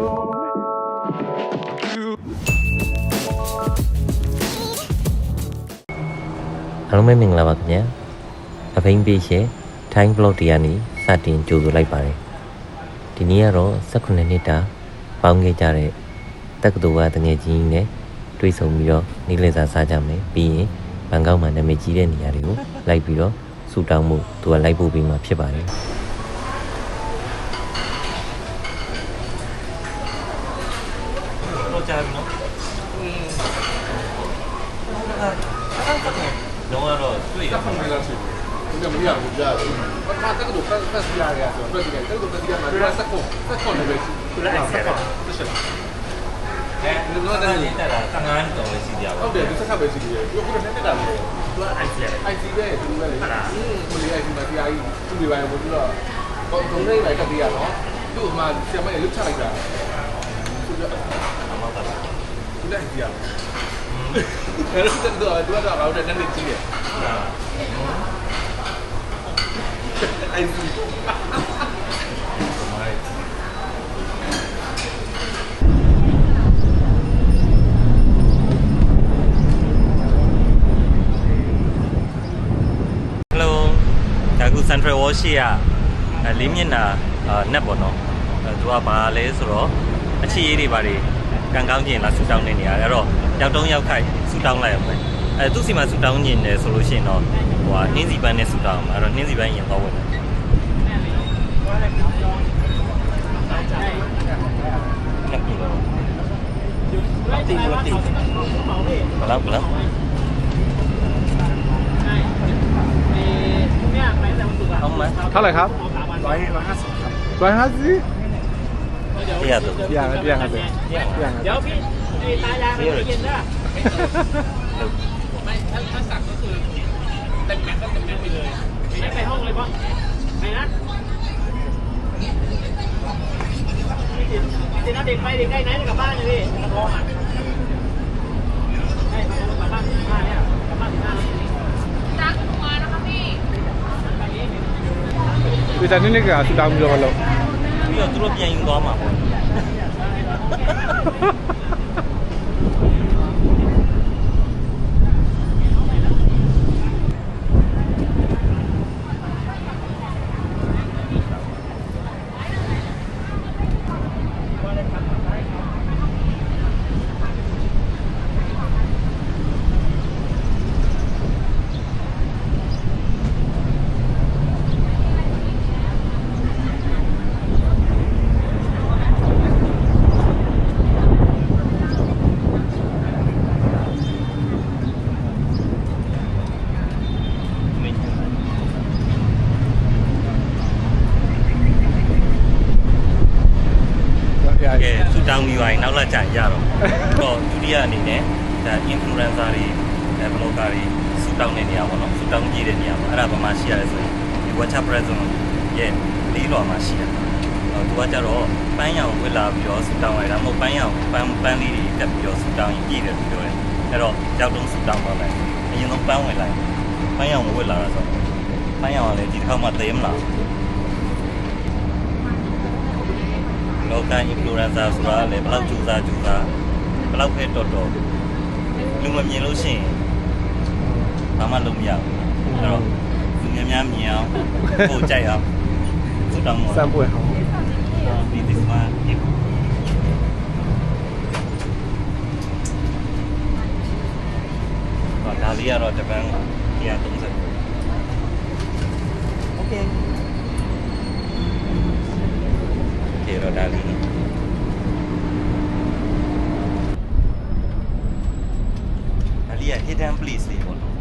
အားလုံးပဲမင်္ဂလာပါခင်ဗျာအဖိန်ပေးရှယ် time vlog တရားနေစတင်ကြိုဆိုလိုက်ပါတယ်ဒီနေ့ကတော့18နှစ်တာပေါင်းခဲ့ကြတဲ့တက္ကသိုလ်ကတငယ်ချင်းနဲ့တွေ့ဆုံပြီးတော့နေ့လည်စာစားကြမယ်ပြီးရင်ဘန်ကောက်မှာနာမည်ကြီးတဲ့နေရာတွေကိုလိုက်ပြီးတော့ဆူတောင်းမှုသူကလိုက်ပို့ပြီးမှဖြစ်ပါတယ် ကြာပြီနော်อืมအဲ့ဒါကတော့လုံးဝတော့တွေ့ရမှာလားဆိုဒီကမရဘူးကြာပြီဘာသာတက်လို့ပတ်ပတ်ပြရတယ်ဆိုတော့တက်လို့ပတ်ပြရမှာတက်စက်ကိုတက်ကိုလည်းပဲရှိတယ်စက်ကိုတက်စက်အဲလောဒန်လေးတက်တာငန်းတော်လေးစီကြပါဟုတ်တယ်ဒီစက်ပဲစီကြတယ်ပြောခုနဲ့တက်တာလေသူက IC လေ IC ပဲသူကလေဟုတ်လားကိုလေး IC မှာတရားကြီးသူ့ဒီပိုင်းကိုသူတော့ဘုံလေးလိုက်တက်ပြရတော့သူ့မှာဆရာမလေးလွတ်ချလိုက်တာ သူလည်းကြည့်ရအောင်။အဲ့တော့တော့သူကတော့အောက်တက်နေကြည့်တယ်။ IC ဟယ်လိုဒါကူ Central Wall ရှိရအဲလေးမျက်နှာအာနက်ပေါ့နော်အဲသူကဘာလဲဆိုတော့ အချီရေးတွေဘာတွေကံကောင်းကျင်လာဆူတောင်းနေနေရတယ်အဲ့တော့ရောက်တုံးရောက်ခိုက်ဆူတောင်းလိုက်အောင်ပဲအဲသူ့စီမှာဆူတောင်းကျင်တယ်ဆိုလို့ရှိရင်တော့ဟိုကနှင်းစီပန်းနဲ့ဆူတောင်းအောင်အဲ့တော့နှင်းစီပန်းရင်တော့ဝင်တယ်နှစ်ခုတော့တိတိတိဘလောက်ဘလောက် အောင်မ เท่าไหร่ครับร้อยร้อยห้าสิบครับร้อยห้าสิบ ที่ครับเที่ยงเที่ยงครับเียงเดี๋ยวพี่ไอ้ตายางไม่เีย็นนะไม่ถ้าถ้าสั่งก็คือเต็ดแม็กก็เต็ดแม็กไปเลยไม่ไปห้องเลยปะไปนะเด็ดเด็กไปเด็กได้ไหนกลับบ้านเลยพี่รออะให้กลับบ้านที่บ้าเนี่ยกลับบ้านที่บ้านจักมานะคะพี่คือตอนนี้นี่ก็สุดาวมือมาแล้ว ပြီးတော့သူတို့ပြန်ယူသွားမှာပေါ့ ရရ ကဲဆူတောင်းပြီးသွားရင်နောက်လာကြရတော့တော့ဒုတိယအနေနဲ့ဒါ influencer တွေအဲ blogger တွေဆူတောင်းတဲ့နေရာပေါ့နော်ဆူတောင်းကြည့်တဲ့နေရာပေါ့အဲ့ဒါဘာမှရှိရလဲဆိုရင်ဒီ WhatsApp present ရဲ့လေးလွာမှာရှိတယ်အော်သူကကြတော့ပန်းရောင်ဝစ်လာပြီးတော့ဆူတောင်းလိုက်တာမဟုတ်ပန်းရောင်ပန်းပန်းလေးတွေတက်ပြီးတော့ဆူတောင်းရင်ပြည့်တယ်လို့ပြောတယ်အဲ့တော့ရောက်တော့ဆူတောင်းပါမယ်အရင်ဆုံးပန်းဝင်လိုက်ပန်းရောင်ဝစ်လာတာဆိုပန်းရောင်ကလည်းဒီတစ်ခါမှသိမလား လောက influencer ဆိုတာလည်းဘယ်လောက်ကြိုးစားကြိုးစားဘယ်လောက်ပဲတော်တော်လူမမြင်လို့ရှိရင်ဘာမှလုပ်မရဘူးအဲ့တော့လူများများမြင်အောင်ကိုယ်ကြိုက်အောင်စတောင်းမောစမ်းပွဲဟောင်းဒီဒီမှာဒီတော့ဒါလေးကတော့တပန်း130โဆိုတာလေဒါလေးက hidden place လေးပေါ့နော်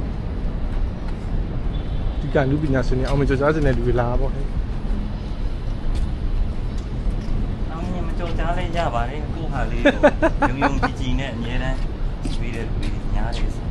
ဒီကလူပညာရှင်တွေအောင်မကြော်ကြားစင်တဲ့လူတွေလာပေါ့ဟဲ့အောင်မြင်မကြော်ကြားလဲရပါတယ်ကို့ဟာလေးကိုယုံယုံကြည်ကြည်နဲ့အမြဲတမ်းရွေးတဲ့လူတွေညားတယ်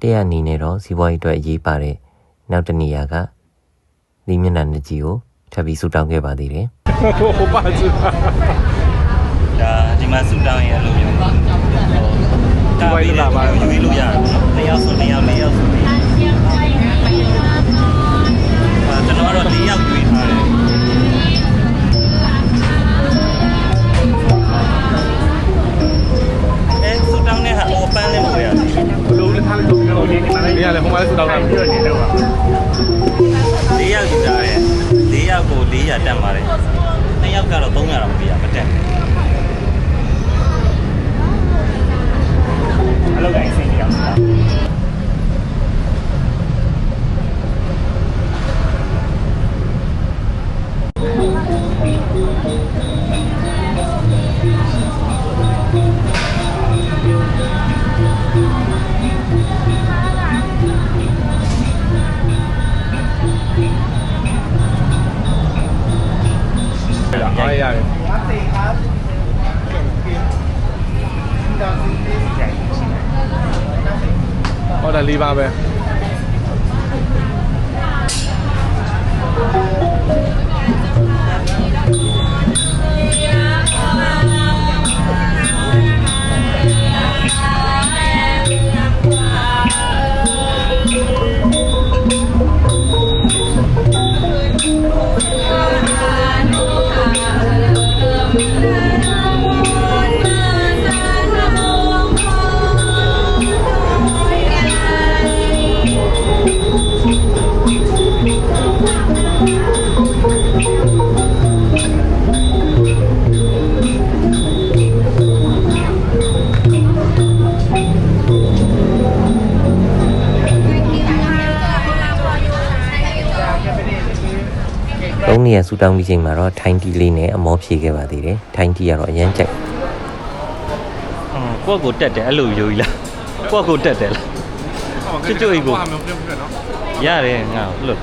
ဆိုရင်တရအနေနဲ့တော့စီးပွားရေးအတွက်အရေးပါတဲ့နောက်တစ်နေရာကဒီမျက်နှာနှစ်ကြီးကိုထပ်ပြီးဆူတောင်းခဲ့ပါသေးတယ်ဟိုပါကျဒါဒီမှာဆူတောင်းရင်အဲ့လိုမျိုးဟိုတာပြီးလာပါယူလို့ရတယ်နှစ်ယောက်ဆိုနှစ်ယောက်လေးယောက်ဆို 400တက်ပါတယ်2ယောက်ကတော့300တော့မပြရမတက်အလုပ်ကိုင်းစိတ်ကြောက်တာအားရ 係係。我哋呢包咩？ ၃နေရာဆူတောင်းပြီးချိန်မှာတော့ထိုင်းတီလေးနဲ့အမောဖြေခဲ့ပါသေးတယ်ထိုင်းတီကတော့အရန်ကြိုက်ကိုယ့်ကိုတက်တယ်အဲ့လိုယူကြီးလားကိုယ့်ကိုတက်တယ်လားကျွတ်ကျွတ်ကြီးကိုရတယ်ငါ့ကိုလို့